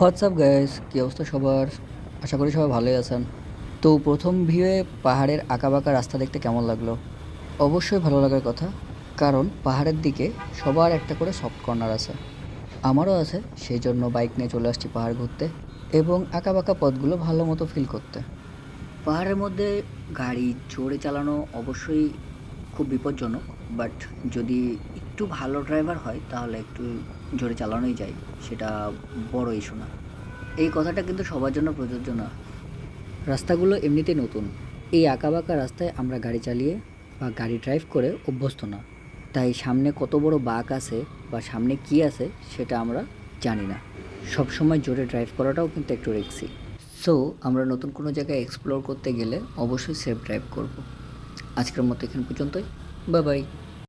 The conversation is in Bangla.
হোয়াটসঅ্যাপ গাইস কী অবস্থা সবার? আশা করি সবাই ভালোই আছেন। তো প্রথম ভিউয়ে পাহাড়ের আঁকাবাঁকা রাস্তা দেখতে কেমন লাগল? অবশ্যই ভালো লাগার কথা, কারণ পাহাড়ের দিকে সবার একটা করে সফট কর্নার আছে। আমারও আছে সেই জন্য বাইক নিয়ে চলে আসছি পাহাড় ঘুরতে এবং আঁকাবাঁকা পথগুলো ভালো মতো ফিল করতে। পাহাড়ের মধ্যে গাড়ি জোরে চালানো অবশ্যই খুব বিপজ্জনক বাট যদি একটু ভালো ড্রাইভার হয়, তাহলে একটু জোরে চালানোই যায়, সেটা বড় ইস্যু না। এই কথাটা কিন্তু সবার জন্য প্রযোজ্য না। রাস্তাগুলো এমনিতেই নতুন। এই আঁকাবাঁকা রাস্তায় আমরা গাড়ি চালিয়ে বা গাড়ি ড্রাইভ করে অভ্যস্ত না। তাই সামনে কত বড় বাঁক আছে বা সামনে কি আছে সেটা আমরা জানি না। সব সময় জোরে ড্রাইভ করাটাও কিন্তু একটু রিক্সি সো আমরা নতুন কোনো জায়গায় এক্সপ্লোর করতে গেলে অবশ্যই সেফ ড্রাইভ করব। আজকের মতো এখান পর্যন্তই। Bye bye